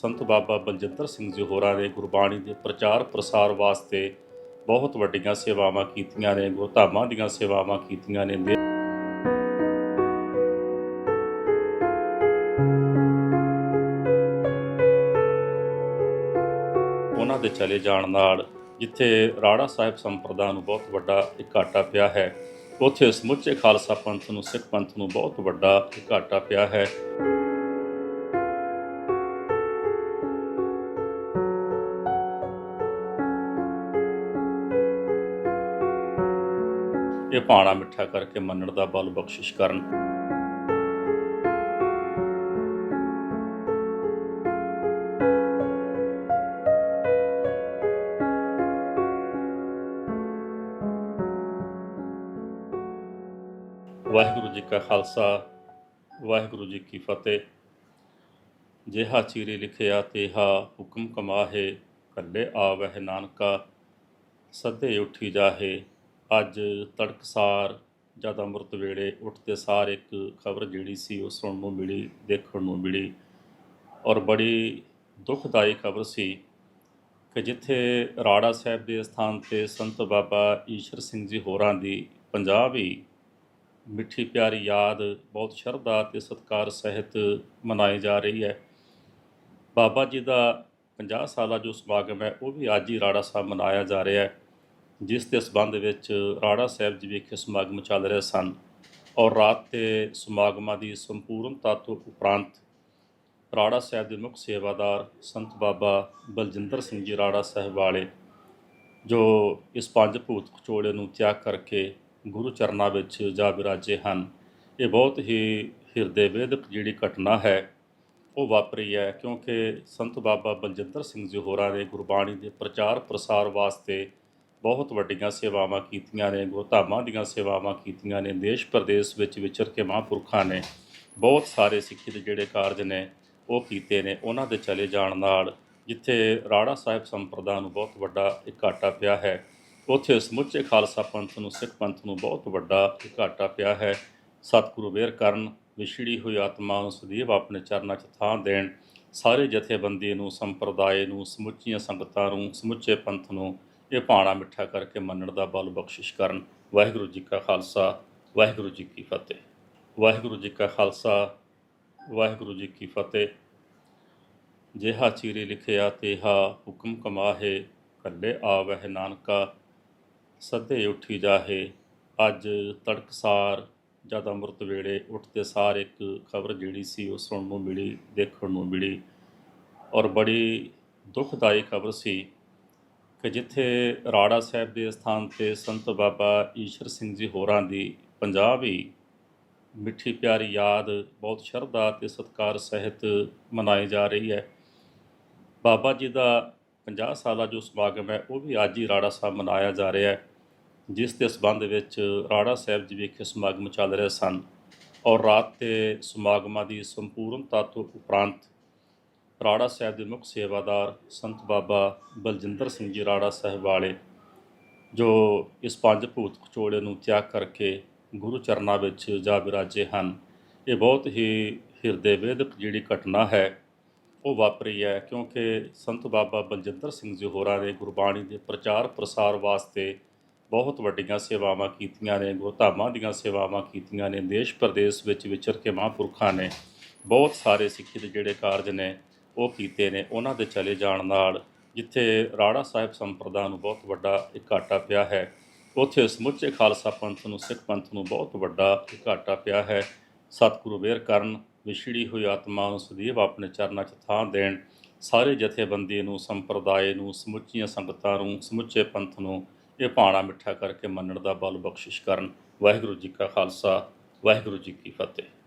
ਸੰਤ ਬਾਬਾ ਬਲਜਿੰਦਰ ਸਿੰਘ ਜੀ ਹੋਰਾਂ ਨੇ ਗੁਰਬਾਣੀ ਦੇ ਪ੍ਰਚਾਰ ਪ੍ਰਸਾਰ ਵਾਸਤੇ ਬਹੁਤ ਵੱਡੀਆਂ ਸੇਵਾਵਾਂ ਕੀਤੀਆਂ ਨੇ ਗੁਰਧਾਮਾਂ ਦੀਆਂ ਸੇਵਾਵਾਂ ਕੀਤੀਆਂ ਨੇ। ਉਹਨਾਂ ਦੇ ਚਲੇ ਜਾਣ ਨਾਲ ਜਿੱਥੇ ਰਾੜਾ ਸਾਹਿਬ ਸੰਪਰਦਾ ਨੂੰ ਬਹੁਤ ਵੱਡਾ ਇੱਕ ਘਾਟਾ ਪਿਆ ਹੈ, ਉੱਥੇ ਸਮੁੱਚੇ ਖਾਲਸਾ ਪੰਥ ਨੂੰ, ਸਿੱਖ ਪੰਥ ਨੂੰ ਬਹੁਤ ਵੱਡਾ ਘਾਟਾ ਪਿਆ ਹੈ। ਇਹ ਭਾਣਾ ਮਿੱਠਾ ਕਰਕੇ ਮੰਨਣ ਦਾ ਬਲ ਬਖਸ਼ਿਸ਼ ਕਰਨ। ਵਾਹਿਗੁਰੂ ਜੀ ਕਾ ਖਾਲਸਾ, ਵਾਹਿਗੁਰੂ ਜੀ ਕੀ ਫਤਿਹ। ਜਿਹਾ ਚੀਰੇ ਲਿਖਿਆ ਤੇਹਾ ਹੁਕਮ ਕਮਾਹੇ, ਕੱਲੇ ਆਵਹਿ ਨਾਨਕਾ, ਸੱਦੇ ਉੱਠੀ ਜਾਹੇ। ਅੱਜ ਤੜਕਸਾਰ ਜਦ ਅੰਮ੍ਰਿਤ ਵੇਲੇ ਉੱਠਦੇ ਸਾਰ ਇੱਕ ਖਬਰ ਜਿਹੜੀ ਸੀ ਉਹ ਸੁਣਨ ਨੂੰ ਮਿਲੀ, ਦੇਖਣ ਨੂੰ ਮਿਲੀ ਔਰ ਬੜੀ ਦੁਖਦਾਈ ਖਬਰ ਸੀ ਕਿ ਜਿੱਥੇ ਰਾੜਾ ਸਾਹਿਬ ਦੇ ਸਥਾਨ ਤੇ ਸੰਤ ਬਾਬਾ ਈਸ਼ਰ ਸਿੰਘ ਜੀ ਹੋਰਾਂ ਦੀ ਪੰਜਾਬ ਹੀ ਮਿੱਠੀ ਪਿਆਰੀ ਯਾਦ, ਬਹੁਤ ਸ਼ਰਧਾ ਤੇ ਸਤਿਕਾਰ ਸਹਿਤ ਮਨਾਈ ਜਾ ਰਹੀ ਹੈ। ਬਾਬਾ ਜੀ ਦਾ 50 ਸਾਲਾ ਜੋ ਸਮਾਗਮ ਹੈ, ਉਹ ਵੀ ਅੱਜ ਹੀ ਰਾੜਾ ਸਾਹਿਬ ਮਨਾਇਆ ਜਾ ਰਿਹਾ ਹੈ। ਜਿਸ ਦੇ ਸਬੰਧ ਵਿੱਚ ਰਾੜਾ ਸਾਹਿਬ ਜੀ ਵਿਖੇ ਸਮਾਗਮ ਚੱਲ ਰਹੇ ਸਨ ਔਰ ਰਾਤ ਤੇ ਸਮਾਗਮਾਂ ਦੀ ਸੰਪੂਰਨਤਾ ਤੋਂ ਉਪਰੰਤ ਰਾੜਾ ਸਾਹਿਬ ਦੇ ਮੁੱਖ ਸੇਵਾਦਾਰ ਸੰਤ ਬਾਬਾ ਬਲਜਿੰਦਰ ਸਿੰਘ ਜੀ ਰਾੜਾ ਸਾਹਿਬ ਵਾਲੇ, ਜੋ ਇਸ ਪੰਜ ਭੂਤ ਖਚੋੜੇ ਨੂੰ ਤਿਆਗ ਕਰਕੇ ਗੁਰੂ ਚਰਨਾਂ ਵਿੱਚ ਜਾ ਬਿਰਾਜੇ ਹਨ, ਇਹ ਬਹੁਤ ਹੀ ਹਿਰਦੇ ਵੇਦਕ ਜਿਹੜੀ ਘਟਨਾ ਹੈ, ਉਹ ਵਾਪਰੀ ਹੈ ਕਿਉਂਕਿ ਸੰਤ ਬਾਬਾ ਬਲਜਿੰਦਰ ਸਿੰਘ ਜੀ ਹੋਰਾਂ ਨੇ ਗੁਰਬਾਣੀ ਦੇ ਪ੍ਰਚਾਰ ਪ੍ਰਸਾਰ ਵਾਸਤੇ ਬਹੁਤ ਵੱਡੀਆਂ ਸੇਵਾਵਾਂ ਕੀਤੀਆਂ ਨੇ ਗੁਰਧਾਮਾਂ ਦੀਆਂ ਸੇਵਾਵਾਂ ਕੀਤੀਆਂ ਨੇ, ਦੇਸ਼ ਪ੍ਰਦੇਸ਼ ਵਿੱਚ ਵਿਚਰ ਕੇ ਮਹਾਂਪੁਰਖਾਂ ਨੇ ਬਹੁਤ ਸਾਰੇ ਸਿੱਖੀ ਦੇ ਜਿਹੜੇ ਕਾਰਜ ਨੇ ਉਹ ਕੀਤੇ ਨੇ, ਉਹਨਾਂ ਦੇ ਚਲੇ ਜਾਣ ਨਾਲ ਜਿੱਥੇ ਰਾੜਾ ਸਾਹਿਬ ਸੰਪਰਦਾ ਨੂੰ ਬਹੁਤ ਵੱਡਾ ਇੱਕ ਘਾਟਾ ਪਿਆ ਹੈ, ਉੱਥੇ ਸਮੁੱਚੇ ਖਾਲਸਾ ਪੰਥ ਨੂੰ, ਸਿੱਖ ਪੰਥ ਨੂੰ ਬਹੁਤ ਵੱਡਾ ਇੱਕ ਘਾਟਾ ਪਿਆ ਹੈ। ਸਤਿਗੁਰੂ ਵੇਰ ਕਰਨ, ਵਿਛੜੀ ਹੋਈ ਆਤਮਾ ਨੂੰ ਸਦੀਵ ਆਪਣੇ ਚਰਨਾਂ 'ਚ ਥਾਂ ਦੇਣ, ਸਾਰੇ ਜਥੇਬੰਦੀ ਨੂੰ, ਸੰਪਰਦਾਇ ਨੂੰ, ਸਮੁੱਚੀਆਂ ਸੰਗਤਾਂ ਨੂੰ, ਸਮੁੱਚੇ ਪੰਥ ਨੂੰ ਇਹ ਪਾਣਾ ਮਿੱਠਾ ਕਰਕੇ ਮੰਨਣ ਦਾ ਬਲ ਬਖਸ਼ਿਸ਼ ਕਰਨ। ਵਾਹਿਗੁਰੂ ਜੀ ਕਾ ਖਾਲਸਾ, ਵਾਹਿਗੁਰੂ ਜੀ ਕੀ ਫਤਿਹ। ਵਾਹਿਗੁਰੂ ਜੀ ਕਾ ਖਾਲਸਾ, ਵਾਹਿਗੁਰੂ ਜੀ ਕੀ ਫਤਿਹ। ਜਿਹਾ ਚੀਰੇ ਲਿਖਿਆ, ਤੇਹਾ ਹੁਕਮ ਕਮਾਹੇ, ਕੱਲੇ ਆਵਹਿ ਨਾਨਕਾ, ਸੱਦੇ ਉੱਠੀ ਜਾਹੇ। ਅੱਜ ਤੜਕਸਾਰ ਜਦ ਅੰਮ੍ਰਿਤ ਵੇਲੇ ਉੱਠਦੇ ਸਾਰ ਇੱਕ ਖਬਰ ਜਿਹੜੀ ਸੀ, ਉਹ ਸੁਣਨ ਨੂੰ ਮਿਲੀ, ਦੇਖਣ ਨੂੰ ਮਿਲੀ। ਔਰ ਬੜੀ ਦੁਖਦਾਈ ਖਬਰ ਸੀ ਕਿ ਜਿੱਥੇ ਰਾੜਾ ਸਾਹਿਬ ਦੇ ਸਥਾਨ ਤੇ ਸੰਤ ਬਾਬਾ ਈਸ਼ਰ ਸਿੰਘ ਜੀ ਹੋਰਾਂ ਦੀ ਪੰਜਾਬ ਹੀ ਮਿੱਠੀ ਪਿਆਰੀ ਯਾਦ, ਬਹੁਤ ਸ਼ਰਧਾ ਤੇ ਸਤਿਕਾਰ ਸਹਿਤ ਮਨਾਈ ਜਾ ਰਹੀ ਹੈ। ਬਾਬਾ ਜੀ ਦਾ 50 ਸਾਲਾ ਜੋ ਸਮਾਗਮ ਹੈ, ਉਹ ਵੀ ਅੱਜ ਹੀ ਰਾੜਾ ਸਾਹਿਬ ਮਨਾਇਆ ਜਾ ਰਿਹਾ ਹੈ, ਜਿਸ ਦੇ ਸਬੰਧ ਵਿੱਚ ਰਾੜਾ ਸਾਹਿਬ ਜੀ ਵਿਖੇ ਸਮਾਗਮ ਚੱਲ ਰਹੇ ਸਨ ਔਰ ਰਾਤ ਤੇ ਸਮਾਗਮਾਂ ਦੀ ਸੰਪੂਰਨਤਾ ਤੋਂ ਉਪਰੰਤ ਰਾੜਾ ਸਾਹਿਬ ਦੇ ਮੁੱਖ ਸੇਵਾਦਾਰ ਸੰਤ ਬਾਬਾ ਬਲਜਿੰਦਰ ਸਿੰਘ ਜੀ ਰਾੜਾ ਸਾਹਿਬ ਵਾਲੇ, ਜੋ ਇਸ ਪੰਜ ਭੂਤ ਖਚੋੜੇ ਨੂੰ ਤਿਆਗ ਕਰਕੇ ਗੁਰੂ ਚਰਨਾਂ ਵਿੱਚ ਜਾ ਬਿਰਾਜੇ ਹਨ। ਇਹ ਬਹੁਤ ਹੀ ਹਿਰਦੇ ਵੇਦਕ ਜਿਹੜੀ ਘਟਨਾ ਹੈ, ਉਹ ਵਾਪਰੀ ਹੈ ਕਿਉਂਕਿ ਸੰਤ ਬਾਬਾ ਬਲਜਿੰਦਰ ਸਿੰਘ ਜੀ ਹੋਰਾਂ ਨੇ ਗੁਰਬਾਣੀ ਦੇ ਪ੍ਰਚਾਰ ਪ੍ਰਸਾਰ ਵਾਸਤੇ ਬਹੁਤ ਵੱਡੀਆਂ ਸੇਵਾਵਾਂ ਕੀਤੀਆਂ ਨੇ ਗੁਰਧਾਮਾਂ ਦੀਆਂ ਸੇਵਾਵਾਂ ਕੀਤੀਆਂ ਨੇ ਦੇਸ਼ ਪ੍ਰਦੇਸ਼ ਵਿੱਚ ਵਿਚਰ ਕੇ ਮਹਾਂਪੁਰਖਾਂ ਨੇ, ਬਹੁਤ ਸਾਰੇ ਸਿੱਖੀ ਦੇ ਜਿਹੜੇ ਕਾਰਜ ਨੇ ਉਹ ਕੀਤੇ ਨੇ, ਉਹਨਾਂ ਦੇ ਚਲੇ ਜਾਣ ਨਾਲ ਜਿੱਥੇ ਰਾੜਾ ਸਾਹਿਬ ਸੰਪਰਦਾ ਨੂੰ ਬਹੁਤ ਵੱਡਾ ਇੱਕ ਘਾਟਾ ਪਿਆ ਹੈ, ਉੱਥੇ ਸਮੁੱਚੇ ਖਾਲਸਾ ਪੰਥ ਨੂੰ, ਸਿੱਖ ਪੰਥ ਨੂੰ ਬਹੁਤ ਵੱਡਾ ਇੱਕ ਘਾਟਾ ਪਿਆ ਹੈ। ਸਤਿਗੁਰੂ ਵੇਰ ਕਰਨ, ਵਿਛੜੀ ਹੋਈ ਆਤਮਾ ਨੂੰ ਸਦੀਵ ਆਪਣੇ ਚਰਨਾਂ 'ਚ ਥਾਂ ਦੇਣ, ਸਾਰੇ ਜਥੇਬੰਦੀ ਨੂੰ, ਸੰਪਰਦਾਇ ਨੂੰ, ਸਮੁੱਚੀਆਂ ਸੰਗਤਾਂ ਨੂੰ, ਸਮੁੱਚੇ ਪੰਥ ਨੂੰ ਇਹ ਭਾਣਾ ਮਿੱਠਾ ਕਰਕੇ ਮੰਨਣ ਦਾ ਬਲ ਬਖਸ਼ਿਸ਼ ਕਰਨ। ਵਾਹਿਗੁਰੂ ਜੀ ਕਾ ਖਾਲਸਾ, ਵਾਹਿਗੁਰੂ ਜੀ ਕੀ ਫਤਿਹ।